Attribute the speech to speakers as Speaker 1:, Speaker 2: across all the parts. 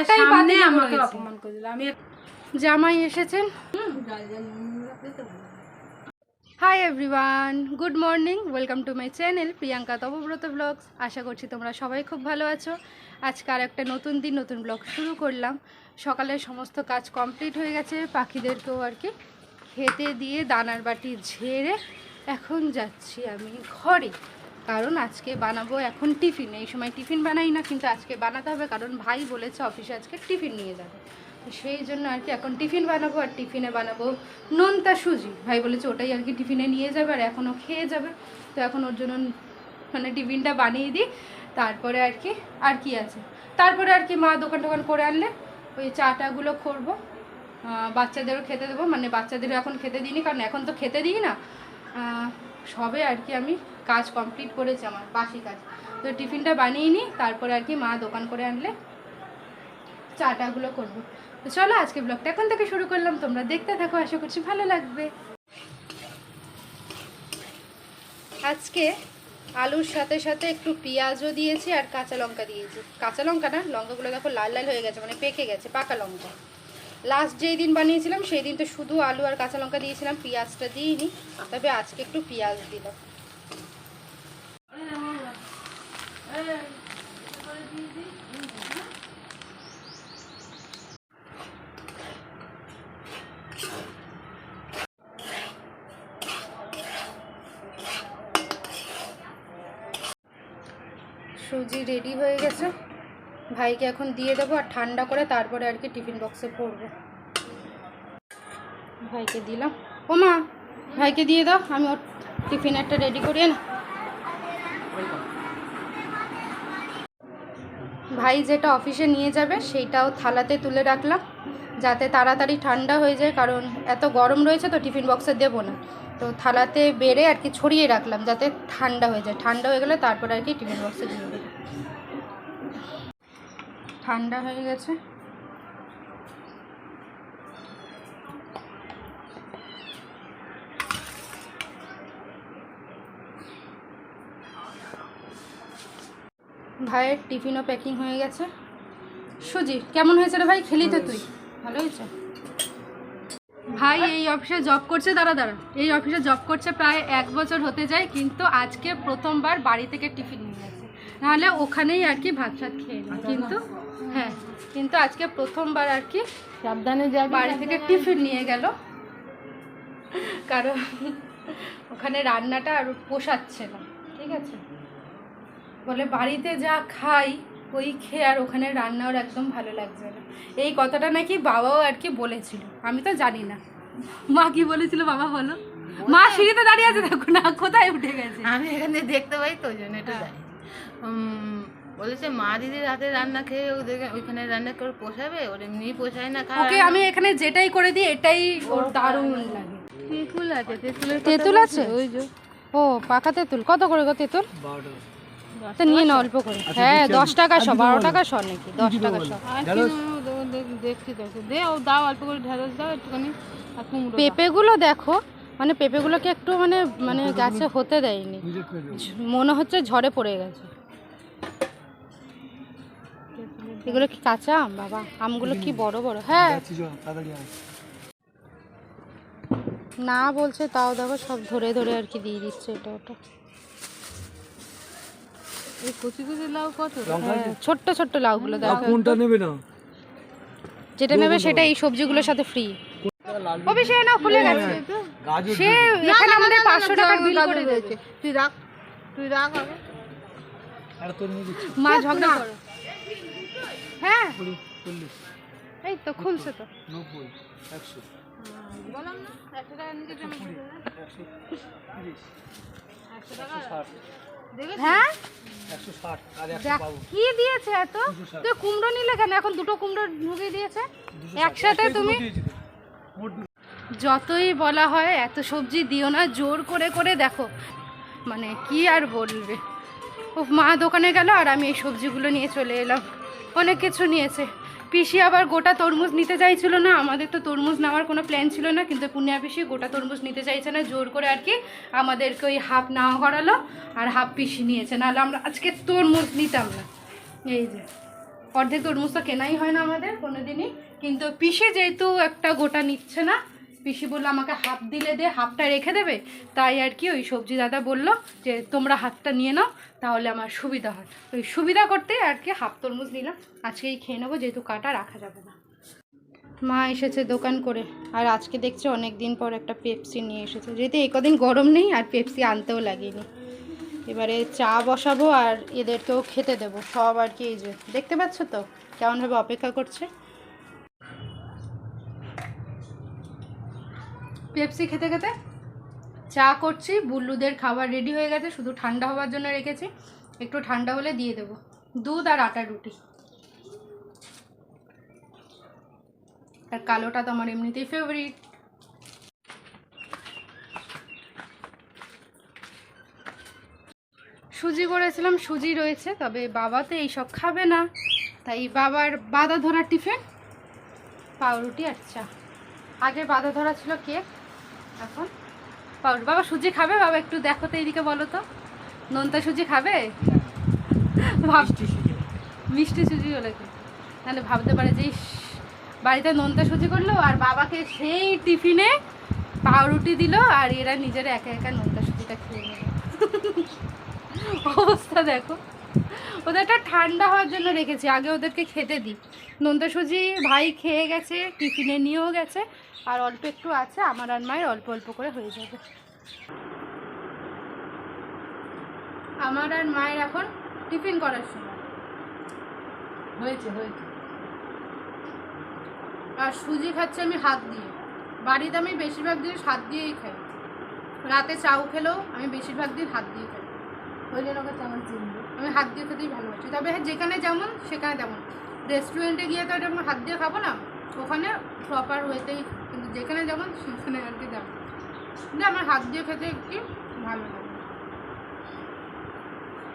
Speaker 1: একটাই
Speaker 2: সামনে আমাকে অপমান করে দিল। আমি
Speaker 1: জামাই এসেছেন? Hi everyone good morning welcome to my channel Priyanka Tapabrata blogs আশা করছি তোমরা সবাই খুব ভালো আছো। আজকে আর একটা নতুন দিন নতুন ব্লগ শুরু করলাম। সকালের সমস্ত কাজ কমপ্লিট হয়ে গেছে পাখিদেরকেও আর কি খেতে দিয়ে দানার বাটি ঝেড়ে এখন যাচ্ছি আমি ঘরে। কারণ আজকে বানাবো এখন টিফিন। এই সময় টিফিন বানাই না, কিন্তু আজকে বানাতে হবে, কারণ ভাই বলেছে অফিসে আজকে টিফিন নিয়ে যাবে। তো সেই জন্য আর কি এখন টিফিন বানাবো আর টিফিনে বানাবো নোনতা সুজি। ভাই বলেছে ওটাই আর কি টিফিনে নিয়ে যাবে আর এখনও খেয়ে যাবে। তো এখন ওর জন্য মানে টিফিনটা বানিয়ে দিই। তারপরে আর কি আর কি আছে? তারপরে আর কি মা দোকান টোকান করে আনলে ওই চাটাগুলো করব। বাচ্চাদেরও খেতে দেবো। মানে বাচ্চাদেরও এখন খেতে দিইনি, কারণ এখন তো খেতে দিই না। সবে আর কি আমি কাজ কমপ্লিট করেছি আমার, বাসি কাজ। তো টিফিনটা বানিয়ে নিই, তারপরে আর কি মা দোকান করে আনলে চাটাগুলো করব। তো চলো আজকে ব্লগটা এখন থেকে শুরু করলাম, তোমরা দেখতে থাকো, আশা করছি ভালো লাগবে। আজকে আলুর সাথে সাথে একটু পেঁয়াজও দিয়েছি আর কাঁচা লঙ্কা দিয়েছি। কাঁচা লঙ্কা না লঙ্কাগুলো দেখো লাল লাল হয়ে গেছে মানে পেকে গেছে, পাকা লঙ্কা। লাস্ট যেই দিন বানিয়েছিলাম, সেই দিন তো শুধু আলু আর কাঁচা লঙ্কা দিয়েছিলাম, পেঁয়াজটা দিইনি, তবে আজকে একটু পেঁয়াজ দিলাম সুজি রেডি হয়ে গেছে। ভাইকে এখন দিয়ে দেবো আর ঠান্ডা করে তারপরে আর কি টিফিন বক্সে ভরবো ভাইকে দিলাম। ও মা, ভাইকে দিয়ে দাও, আমি ওর টিফিন একটা রেডি করিয়ে না। ভাই যেটা অফিসে নিয়ে যাবে সেইটাও থালাতে তুলে রাখলাম, যাতে তাড়াতাড়ি ঠান্ডা হয়ে যায়, কারণ এত গরম রয়েছে তো টিফিন বক্সে দেবো না। তো থালাতে বেড়ে আর কি ছড়িয়ে রাখলাম, যাতে ঠান্ডা হয়ে যায়। ঠান্ডা হয়ে গেলে তারপরে আর কি টিফিন বক্সে দিয়ে ঠান্ডা হয়ে গেছে। ভাইয়ের টিফিনও প্যাকিং হয়ে গেছে। সুজি কেমন হয়েছে রে ভাই? খেলি তো তুই। ভালো হয়েছে? ভাই এই অফিসে জব করছে দাঁড়া দাঁড়া। এই অফিসে জব করছে প্রায় এক বছর হতে যায় কিন্তু আজকে প্রথমবার বাড়ি থেকে টিফিন নিয়ে গেছে নাহলে ওখানেই আর কি ভাত সাত খেয়ে নেয়। কিন্তু হ্যাঁ কিন্তু আজকে প্রথমবার আর কি
Speaker 2: সাবধানে যাবি
Speaker 1: বাড়ি থেকে টিফিন নিয়ে গেল। কারণ ওখানে রান্নাটা আর পোষাচ্ছে না ঠিক আছে? বলে বাড়িতে যা খাই ওই খেয়ে আর ওখানে রান্না ওর একদম ভালো লাগছে না। এই কথাটা নাকি বাবাও আর কি বলেছিল আমি তো জানি না। মা কি বলেছিল বাবা বলো? মা সিঁড়িতে দাঁড়িয়ে আছে দেখো না কোথায় উঠে গেছে?
Speaker 2: আমি এখানে দেখতে পাই তো জন্য উম, বলেছে মা দিদির হাতে রান্না খেয়ে ওদের ওইখানে রান্না করে পোষাবে? ওর এমনি পোষায় না খায়
Speaker 1: ওকে আমি এখানে যেটাই করে দিই এটাই ওর দারুণ লাগে।
Speaker 2: তেঁতুল আছে তেঁতুলের
Speaker 1: তেঁতুল আছে?
Speaker 2: ওই যে।
Speaker 1: ও পাকা তেঁতুল? কত করে গো তেঁতুল? তো নিয়ে না অল্প করে। হ্যাঁ দশ টাকা শ বারো টাকা শ নাকি? দশ টাকা শ।
Speaker 2: দেখছি তো দে ও দাও অল্প করে ঢেঁড়স দাও একটুখানি আর
Speaker 1: পেঁপেগুলো দেখো মানে পেঁপেগুলোকে একটু মানে মানে গাছে হতে দেয়নি। মনে হচ্ছে ঝড়ে পড়ে গেছে। এগুলো কি কাঁচা আম? বাবা আমগুলো কি বড় বড়? হ্যাঁ। না বলছে তাও দেখো সব ধরে ধরে আর কি দিয়ে দিচ্ছে এটা ওটা।
Speaker 2: এই কচি কচি লাউ কত
Speaker 1: হ্যাঁ, ছোট্ট ছোট্ট লাউগুলো দেখো।
Speaker 3: কোনটা নেবে না?
Speaker 1: যেটা নেবে সেটা এই সবজিগুলোর সাথে ফ্রি অফিসে না খুলে গেছে। সে এখানে আমাদের পাঁচশো টাকার বিল করে দিয়েছে।
Speaker 2: তুই রাখ তুই রাখ আগে
Speaker 1: মা ঝগড়া করো। হ্যাঁ।
Speaker 3: চল্লিশ।
Speaker 1: এই তো খুলছে তো।
Speaker 3: নব্বই একশো।
Speaker 2: বললাম না একশো টাকা নিচে জমা করে দে।
Speaker 3: একশো তিরিশ।
Speaker 2: একশো টাকা?
Speaker 1: হ্যাঁ? কি দিয়েছে এত? তুই কুমড়ো নিলে কেন? এখন দুটো কুমড়ো ঢুকিয়ে দিয়েছে। একসাথে তুমি? যতই বলা হয় এত সবজি দিও না জোর করে করে দেখো। মানে কি আর বলবে? ও মা দোকানে গেল আর আমি এই সবজিগুলো নিয়ে চলে এলাম। অনেক কিছু নিয়েছে। পিসি আবার গোটা তরমুজ নিতে চাইছিল না। আমাদের তো তরমুজ নেওয়ার কোনো প্ল্যান ছিল না, কিন্তু পুনিয়া পিসি গোটা তরমুজ নিতে চাইছে না। জোর করে আর কি আমাদেরকে ওই হাফ নেওয়া করালো আর হাফ পিসি নিয়েছে। নাহলে আমরা আজকে তরমুজ নিতাম না। এই যে, অর্ধেক তরমুজ তো কেনাই হয় না আমাদের কোনো দিনই কিন্তু পিসি যেহেতু একটা গোটা নিচ্ছে না পিসি বলল, আমাকে হাফ দিলে দে, হাফটা রেখে দেবে? তাই আর কি ওই সবজি দাদা বলল যে, তোমরা হাফটা নিয়ে নাও, তাহলে আমার সুবিধা হয়। ওই সুবিধা করতে আর কি হাফ তরমুজ নিলাম। আজকেই খেয়ে নেব, যেহেতু কাটা, রাখা যাবে না। মা এসেছে দোকান করে, আর আজকে দেখছে অনেক দিন পর একটা পেপসি নিয়ে এসেছে। যেহেতু এই কদিন গরম নেই, আর পেপসি আনতেও লাগেনি। এবারে চা বসাবো আর এদেরকেও খেতে দেবো, সব আর কি এই যে। দেখতে পাচ্ছ তো? কেমনভাবে অপেক্ষা করছে? পেপসি খেতে খেতে চা করছি, বুল্লুদের খাবার রেডি হয়ে গেছে, শুধু ঠান্ডা হওয়ার জন্য রেখেছি। একটু ঠান্ডা হলে দিয়ে দেবো। দুধ আর আটা রুটি। আর কালোটা তো আমার এমনিতেই ফেভারিট সুজি করেছিলাম, সুজি রয়েছে, তবে বাবা তো এইসব খাবে না। তাই বাবার বাধা ধরা টিফিন, পাউরুটি আর চা। আগে বাধা ধরা ছিল কেক এখন? পাউরুটি বাবা সুজি খাবে? বাবা একটু দেখো তো এইদিকে বলো তো। নোনতা সুজি খাবে? ভাব
Speaker 3: মিষ্টি সুজি।
Speaker 1: হলে তাহলে ভাবতে পারে যে ইস, বাড়িতে নোনতা সুজি করল আর বাবাকে সেই টিফিনে পাউরুটি দিল আর এরা নিজেরা একা একা নোনতা সুজিটা খেয়ে নিল। অবস্থা দেখো। ওদেরটা ঠান্ডা হওয়ার জন্য রেখেছি। আগে ওদেরকে খেতে দিই। নোনতা সুজি ভাই খেয়ে গেছে টিফিনে নিয়েও গেছে। আর অল্প একটু আছে আমার আর মায়ের অল্প অল্প করে হয়ে যাবে। আমার আর মায়ের এখন টিফিন করার সময়।
Speaker 2: হয়েছে হয়েছে।
Speaker 1: আর সুজি খাচ্ছি আমি হাত দিয়ে। বাড়িতে আমি বেশিরভাগ দিন হাত দিয়েই খাই। রাতে চাউ খেলেও আমি বেশিরভাগ দিন হাত দিয়ে খাই।
Speaker 2: ওই জন্য ওকে তেমন চিনবে।
Speaker 1: আমি হাত দিয়ে খেতেই ভালোবাসি। তবে হ্যাঁ যেখানে যেমন সেখানে তেমন। রেস্টুরেন্টে গিয়ে তো এটা আমি হাত দিয়ে খাব না। ওখানে প্রপার হয়েতেই কিন্তু যেখানে যেমন সেখানে আর কি যাব কিন্তু আমার হাত দিয়ে খেতে একটু ভালো লাগে।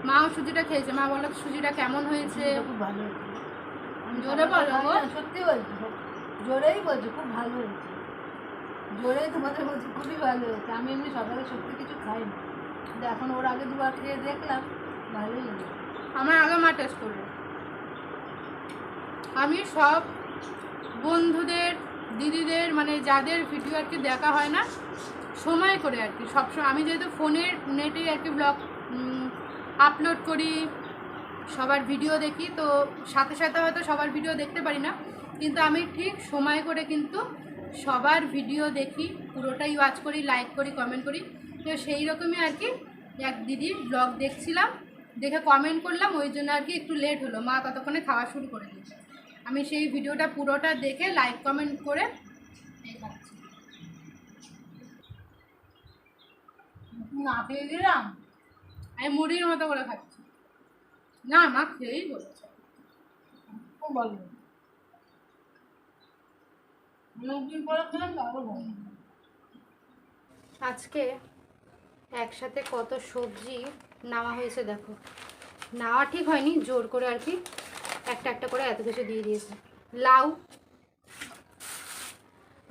Speaker 1: মাও সুজিটা খেয়েছে। মা বলো সুজিটা কেমন হয়েছে?
Speaker 2: খুব ভালো
Speaker 1: জোরে বলো। গো।
Speaker 2: সত্যি বলছি জোরেই বলছি খুব ভালো হয়েছে। জোরেই তোমাদের বলছি খুবই ভালো হয়েছে। আমি এমনি সকালে সত্যি কিছু খাই না এখন ওর আগে দুবার খেয়ে দেখলাম, ভালোই লাগে
Speaker 1: আমার আগে মা টেস্ট করল আমি সব বন্ধুদের, দিদিদের মানে যাদের ভিডিও আর কি দেখা হয় না, সময় করে আর কি, সবসময়। আমি যেহেতু ফোনের নেটে আর কি ব্লগ আপলোড করি, সবার ভিডিও দেখি, তো সাথে সাথে হয়তো সবার ভিডিও দেখতে পারি না। কিন্তু আমি ঠিক সময় করে কিন্তু সবার ভিডিও দেখি, পুরোটাই ওয়াচ করি লাইক করি কমেন্ট করি। তো সেই রকমই আর কি এক দিদির ব্লগ দেখছিলাম, দেখে কমেন্ট করলাম, ওই জন্য আর কি একটু লেট হলো। মা ততক্ষণে খাওয়া শুরু করে দিয়েছে। আমি সেই ভিডিওটা পুরোটা দেখে লাইক কমেন্ট করে।
Speaker 2: না পেয়ে দিলাম
Speaker 1: আমি মুড়ির মতো করে খাচ্ছি। না, মা খেয়েই বলেছে
Speaker 2: খুব ভালো অনেকদিন পরে খেলাম
Speaker 1: আজকে একসাথে কত সবজি নেওয়া হয়েছে দেখো। নেওয়া ঠিক হয়নি, জোর করে আর কি একটা একটা করে এত কিছু দিয়ে দিয়েছে। লাউ,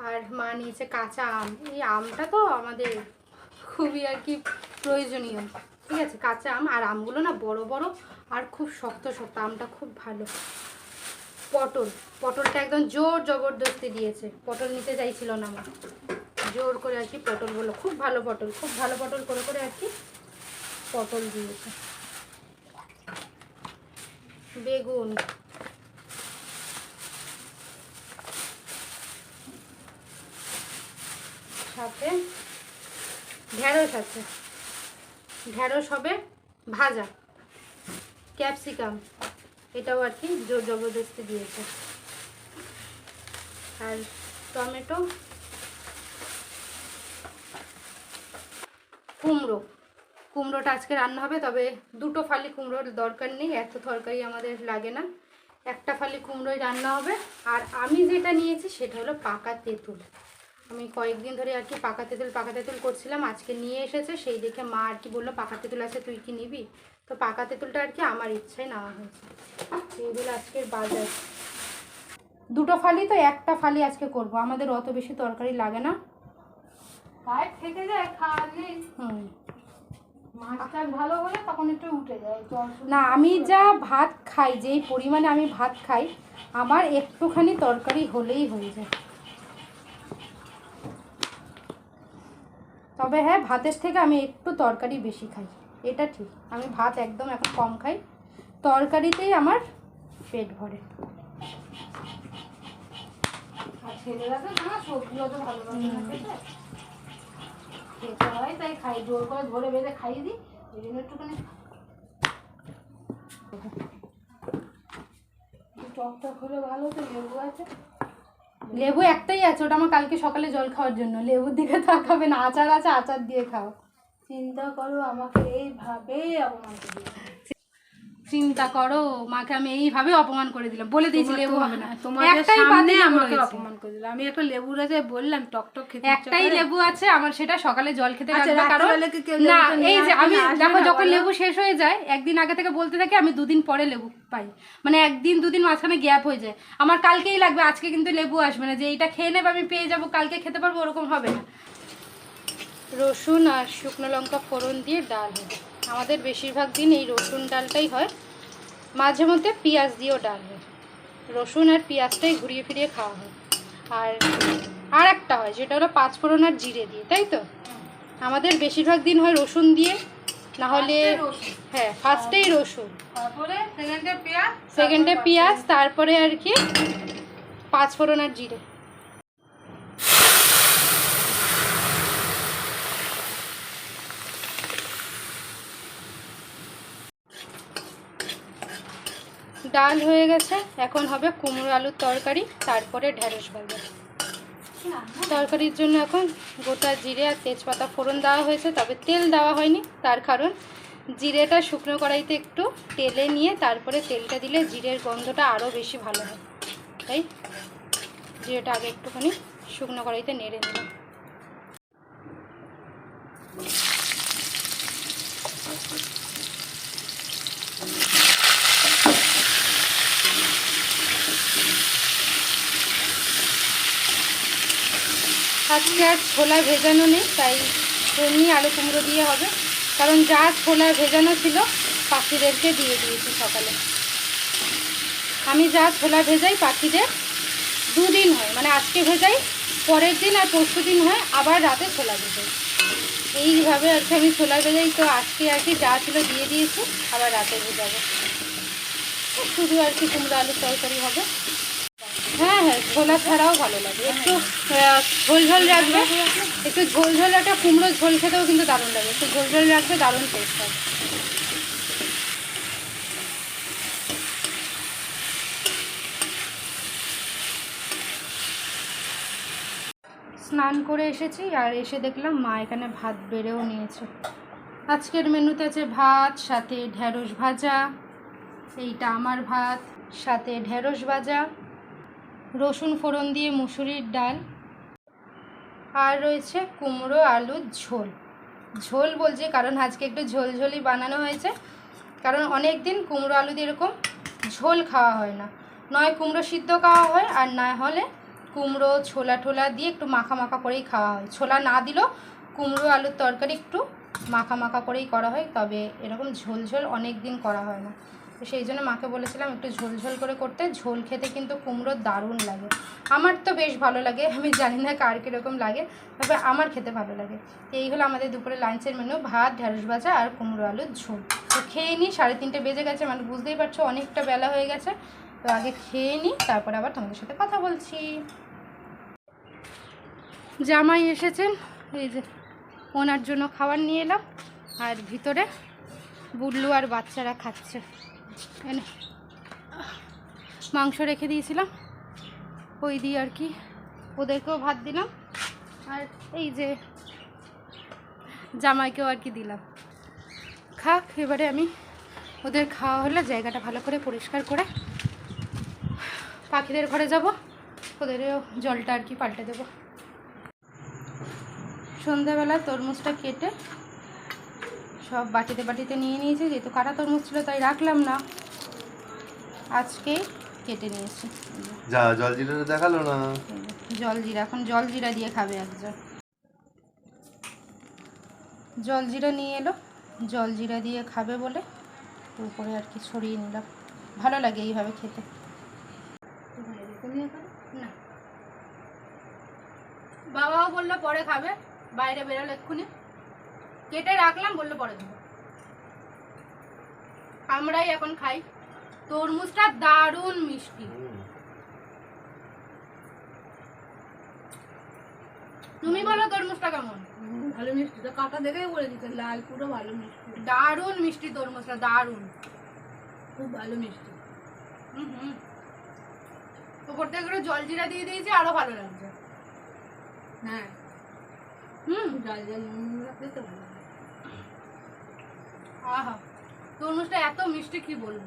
Speaker 1: আর মা নিয়েছে কাঁচা আম। এই আমটা তো আমাদের খুবই আর কি প্রয়োজনীয়। ঠিক আছে, কাঁচা আম আর আমগুলো না বড় বড় আর খুব শক্ত শক্ত, আমটা খুব ভালো। পটল, পটলটা একদম জোর জবরদস্তি দিয়েছে। পটল নিতে চাইছিল না মা। জোর করে আর কি পটলগুলো, খুব ভালো পটল, খুব ভালো পটল করে করে আর কি পটল দিয়েছে। বেগুন। সাথে ঢেঁড়স আছে। ঢেঁড়স হবে ভাজা। ক্যাপসিকাম, এটাও আর কি জোর জবরদস্তি দিয়েছে। আর টমেটো কুমড়ো। কুমড়োটা আজকে রান্না হবে, তবে দুটো ফালি কুমড়োর দরকার নেই এত তরকারি আমাদের লাগে না। একটা ফালি কুমড়োই রান্না হবে, আর আমি যেটা নিয়েছি সেটা হলো পাকা তেঁতুল। আমি কয়েকদিন ধরে আর কি পাকা তেঁতুল পাকা তেঁতুল করছিলাম, আজকে নিয়ে এসেছে, সেই দেখে মা আর কি বলল, পাকা তেঁতুল আছে, তুই কি নিবি? তো পাকা তেঁতুলটা আর কি আমার ইচ্ছায় নেওয়া হয়েছে। এইগুলো আজকের বাজার। দুটো ফালি তো একটা ফালি আজকে করব, আমাদের অত বেশি তরকারি লাগে না।
Speaker 2: তাই থেকে যায় মাছ ভালো হলে তখন একটু উঠে যায়
Speaker 1: না আমি যা ভাত খাই যেই পরিমাণে আমি ভাত খাই আমার একটুখানি তরকারি হলেই হয়ে যায়। তবে হ্যাঁ ভাতের থেকে আমি একটু তরকারি বেশি খাই এটা ঠিক। আমি ভাত একদম এখন কম খাই তরকারিতেই আমার পেট ভরে।
Speaker 2: ছেলেরা তো না সবজি অত ভালোবাসে খেতে হয় তাই খাই জোর করে ধরে বেঁধে খাইয়ে দিই ওই জন্য একটুখানি একটু টক টক হলে ভালো তো লেবু আছে।
Speaker 1: লেবু একটাই আছে ওটা আমার কালকে সকালে জল খাওয়ার জন্য। লেবুর দিকে তাকাবে না আচার আছে আচার দিয়ে খাও।
Speaker 2: চিন্তা করো আমাকে এইভাবে অপমান করে।
Speaker 1: চিন্তা করো মাকে আমি এইভাবে অপমান করে দিলাম। বলে দিয়েছি লেবু হবে না। একটাই পাতে
Speaker 2: আমাকে অপমান করে দিল। আমি একটা লেবু আছে বললাম টক টক খেতে
Speaker 1: একটাই লেবু আছে আমার সেটা সকালে জল খেতে
Speaker 2: আচ্ছা,
Speaker 1: কারণ
Speaker 2: রাত্রেবেলা কি কেউ
Speaker 1: না এই যে আমি দেখো যখন লেবু শেষ হয়ে যায় একদিন আগে থেকে বলতে থাকি আমি দুদিন পরে লেবু পাই। মানে একদিন দুদিন মাঝখানে গ্যাপ হয়ে যায়। আমার কালকেই লাগবে আজকে কিন্তু লেবু আসবে না। যে এইটা খেয়ে নেবে আমি পেয়ে যাব কালকে খেতে পারব ওরকম হবে না। রসুন আর শুকনো লঙ্কা ফোড়ন দিয়ে ডাল হবে। আমাদের বেশিরভাগ দিন এই রসুন ডালটাই হয়। মাঝে মধ্যে পেঁয়াজ দিয়েও ডাল হয়। রসুন আর পেঁয়াজটাই ঘুরিয়ে ফিরিয়ে খাওয়া হয়। আর আর একটা হয় যেটা হলো পাঁচফোড়ন আর জিরে দিয়ে তাই তো? আমাদের বেশিরভাগ দিন হয় রসুন দিয়ে না হলে। হ্যাঁ ফার্স্টেই রসুন।
Speaker 2: তারপরে সেকেন্ডে পেঁয়াজ
Speaker 1: সেকেন্ডে পেঁয়াজ তারপরে আর কি পাঁচফোড়ন আর জিরে। ডাল হয়ে গেছে। এখন হবে কুমড়ো আলুর তরকারি, তারপরে ঢ্যাঁড়স ভাজা তরকারির জন্য এখন গোটা জিরে আর তেজপাতা ফোড়ন দেওয়া হয়েছে, তবে তেল দেওয়া হয়নি। তার কারণ জিরেটা শুকনো কড়াইতে একটু তেলে নিয়ে তারপরে তেলটা দিলে জিরের গন্ধটা আরও বেশি ভালো হয়। তাই জিরেটা আগে একটুখানি শুকনো কড়াইতে নেড়ে নিলাম। আজকে আর ছোলা ভেজানো নেই, তাই এমনি আলু কুমড়ো দিয়ে হবে। কারণ যা ছোলা ভেজানো ছিল, পাখিদেরকে দিয়ে দিয়েছি সকালে। আমি যা ছোলা ভেজাই, পাখিদের দুদিন হয়। মানে আজকে ভেজাই, পরের দিন আর পরশু দিন হয়, আবার রাতে ছোলা ভেজাই। এইভাবে আর আমি ছোলা ভেজাই, তো আজকে আর কি যা ছিল দিয়ে দিয়েছি, আবার রাতে ভেজাবো। শুধু আর কি কুমড়ো আলুর তরকারি হবে। হ্যাঁ হ্যাঁ ছোলা ছাড়াও ভালো লাগে। একটু ঝোল ঝোল রাখবে। একটু ঝোল ঝোল, একটা কুমড়ো ঝোল খেতেও কিন্তু দারুণ লাগে। একটু ঝোল ঝোল রাখবে দারুণ টেস্ট হয়। স্নান করে এসেছি আর এসে দেখলাম মা এখানে ভাত বেড়েও নিয়েছে। আজকের মেনুতে আছে ভাত, সাথে ঢ্যাঁড়স ভাজা, এইটা আমার ভাত, সাথে ঢ্যাঁড়স ভাজা। রসুন ফোড়ন দিয়ে মুসুরির ডাল। আর রয়েছে কুমড়ো আলুর ঝোল। ঝোল বলছি কারণ আজকে একটু ঝোল ঝোলই বানানো হয়েছে। কারণ অনেক দিন কুমড়ো আলু দিয়ে এরকম ঝোল খাওয়া হয় না। নয় কুমড়ো সিদ্ধ খাওয়া হয় আর না হলে কুমড়ো, ছোলা ঠোলা দিয়ে একটু মাখা মাখা করেই খাওয়া হয়। ছোলা না দিলেও কুমড়ো আলুর তরকারি একটু মাখা মাখা করেই করা হয়, তবে এরকম ঝোল ঝোল অনেক দিন করা হয় না। সেই জন্য মাকে বলেছিলাম একটু ঝোল ঝোল করে করতে। ঝোল খেতে কিন্তু কুমড়ো দারুণ লাগে। আমার তো বেশ ভালো লাগে, আমি জানি না কার কীরকম লাগে, তবে আমার খেতে ভালো লাগে। এই হলো আমাদের দুপুরে লাঞ্চের মেনু ভাত ঢ্যাঁড়স ভাজা আর কুমড়ো আলুর ঝোল। তো খেয়ে নিই সাড়ে তিনটে বেজে গেছে মানে বুঝতেই পারছ অনেকটা বেলা হয়ে গেছে। তো আগে খেয়ে নিই তারপরে আবার তোমাদের সাথে কথা বলছি। জামাই এসেছেন, এই যে ওনার জন্য খাবার নিয়ে এলাম। আর ভিতরে বুল্লু আর বাচ্চারা খাচ্ছে। মাংস রেখে দিয়েছিলাম। ওই দিয়ে আর কি ওদেরকেও ভাত দিলাম। আর এই যে জামাইকেও আর কি দিলাম। খাক, এবারে আমি ওদের খাওয়া হলে জায়গাটা ভালো করে পরিষ্কার করে পাখিদের ঘরে যাব। ওদেরও জলটা আর কি পাল্টে দেবো। সন্ধ্যাবেলা তরমুজটা কেটে সব বাটিতে বাটিতে নিয়ে নিয়েছি যেহেতু কাটা তরমুজ ছিল তাই রাখলাম না। আজকে কেটে নিয়েছি।
Speaker 4: যা জল জিরাটা দেখাল না?
Speaker 1: জল জিরা এখন জল জিরা দিয়ে খাবে একজন। জল জিরা নিয়ে এলো জল জিরা দিয়ে খাবে বলে উপরে আর কি ছড়িয়ে নিলাম। ভালো লাগে এইভাবে খেতে। না। বাবাও বলল পরে খাবে বাইরে বেরোলো এক্ষুনি। কেটে রাখলাম বলল পরে দেবো। আমরাই এখন খাই। তরমুজটা দারুণ মিষ্টি। তুমি বলো তরমুজটা কেমন?
Speaker 2: ভালো মিষ্টি তো কাটা দেখেই বলে দিতে লাল পুরো ভালো মিষ্টি।
Speaker 1: দারুণ মিষ্টি তরমুজটা দারুণ।
Speaker 2: খুব ভালো মিষ্টি।
Speaker 1: হুম হুম। উপর থেকে একটু জল জিরা দিয়ে দিয়েছি আরও ভালো লাগছে।
Speaker 2: হ্যাঁ।
Speaker 1: হুম।
Speaker 2: জল জল রাখলে তো ভালো।
Speaker 1: আহা তরমুজটা এত মিষ্টি কি বলব।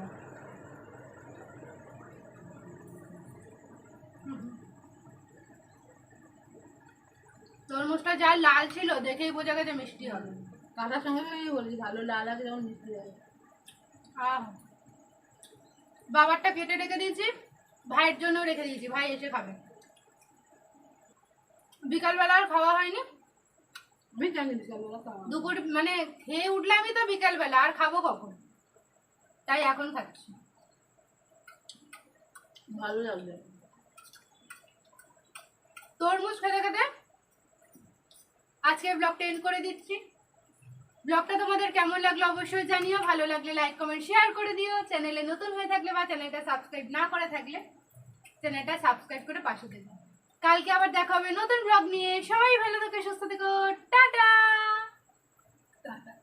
Speaker 1: তরমুজটা যা লাল ছিল দেখেই বোঝা গেছে মিষ্টি হবে।
Speaker 2: কাটার সঙ্গে সঙ্গে বলেছি ভালো লাল আছে যেমন মিষ্টি লাগে
Speaker 1: আহ বাবারটা কেটে রেখে দিয়েছি ভাইয়ের জন্য রেখে দিয়েছি ভাই এসে খাবে। বিকালবেলা আর খাওয়া হয়নি
Speaker 2: আমি জানি বিকালবেলা খাওয়া
Speaker 1: দুপুর মানে খেয়ে উঠলামই তো বিকালবেলা আর খাব কখন? তাই এখন খাচ্ছি।
Speaker 2: ভালো লাগবে।
Speaker 1: তরমুজ খেতে খেতে আজকের ব্লগটা এন্ড করে দিচ্ছি। ব্লগটা তোমাদের কেমন লাগল অবশ্যই জানিও। ভালো লাগলে লাইক কমেন্ট শেয়ার করে দিও। চ্যানেলে নতুন হয়ে থাকলে বা চ্যানেলটা সাবস্ক্রাইব না করে থাকলে চ্যানেলটা সাবস্ক্রাইব করে পাশে দেবে কালকে আবার দেখা হবে নতুন ব্লগ নিয়ে। সবাই ভালো থেকো সুস্থ থেকো। টাটা!
Speaker 2: টাটা।